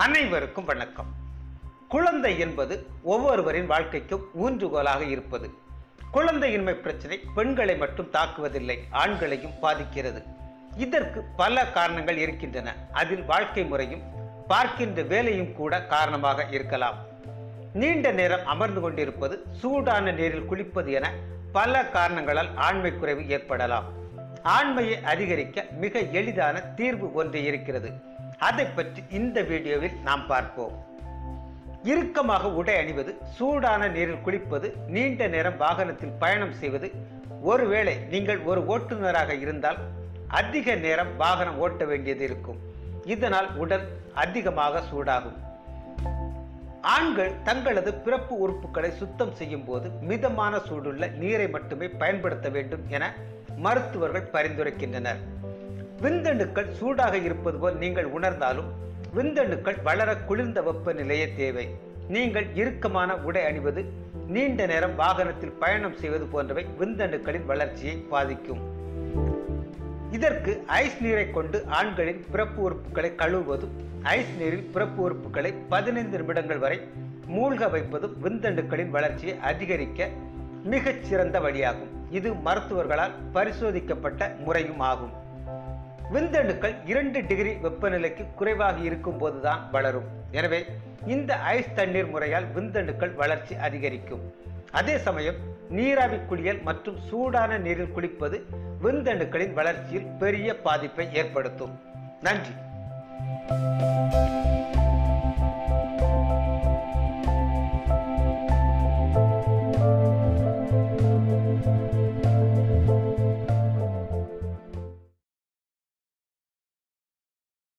அனைவருக்கும் வணக்கம். குழந்தை என்பது ஒவ்வொருவரின் வாழ்க்கைக்கும் ஊன்றுகோலாக இருப்பது. குழந்தையின்மை பிரச்சனை பெண்களை மட்டும் தாக்குவதில்லை ஆண்களையும் பாதிக்கிறது. இதற்கு பல காரணங்கள் இருக்கின்றன. அதில் வாழ்க்கை முறையும் பார்க்கின்ற வேலையும் கூட காரணமாக இருக்கலாம். நீண்ட நேரம் அமர்ந்து கொண்டிருப்பது சூடான நீரில் குளிப்பது என பல காரணங்களால் ஆண்மை குறைவு ஏற்படலாம். ஆண்மையை அதிகரிக்க மிக எளிதான தீர்வு ஒன்று இருக்கிறது. அதை பற்றி இந்த வீடியோவில் நாம் பார்ப்போம். இறுக்கமாக உடை அணிவது சூடான நீரில் குளிப்பது நீண்ட நேரம் வாகனத்தில் பயணம் செய்வது. ஒருவேளை நீங்கள் ஒரு ஓட்டுநராக இருந்தால் அதிக நேரம் வாகனம் ஓட்ட வேண்டியது இருக்கும். இதனால் உடல் அதிகமாக சூடாகும். ஆண்கள் தங்களது பிறப்பு உறுப்புகளை சுத்தம் செய்யும் போது மிதமான சூடுள்ள நீரை மட்டுமே பயன்படுத்த வேண்டும் என மருத்துவர்கள் பரிந்துரைக்கின்றனர். விந்தணுக்கள் சூடாக இருப்பது போல் நீங்கள் உணர்ந்தாலும் விந்தணுக்கள் வளர குளிர்ந்த வெப்பநிலையே தேவை. நீங்கள் இறுக்கமான உடை அணிவது நீண்ட நேரம் வாகனத்தில் பயணம் செய்வது போன்றவை விந்தணுக்களின் வளர்ச்சியை பாதிக்கும். இதற்கு ஐஸ் நீரை கொண்டு ஆண்களின் பிறப்பு உறுப்புகளை கழுவுவதும் ஐஸ் நீரில் பிறப்பு உறுப்புகளை பதினைந்து நிமிடங்கள் வரை மூழ்க வைப்பதும் விந்தணுக்களின் வளர்ச்சியை அதிகரிக்க மிகச் சிறந்த வழியாகும். இது மருத்துவர்களால் பரிசோதிக்கப்பட்ட முறையும் ஆகும். விந்தணுக்கள் இரண்டு டிகிரி வெப்பநிலைக்கு குறைவாக இருக்கும் போதுதான் வளரும். எனவே இந்த ஐஸ் தண்ணீர் முறையால் விந்தணுக்கள் வளர்ச்சி அதிகரிக்கும். அதே சமயம் நீராவி குளியல் மற்றும் சூடான நீரில் குளிப்பது விந்தணுக்களின் வளர்ச்சியில் பெரிய பாதிப்பை ஏற்படுத்தும். நன்றி.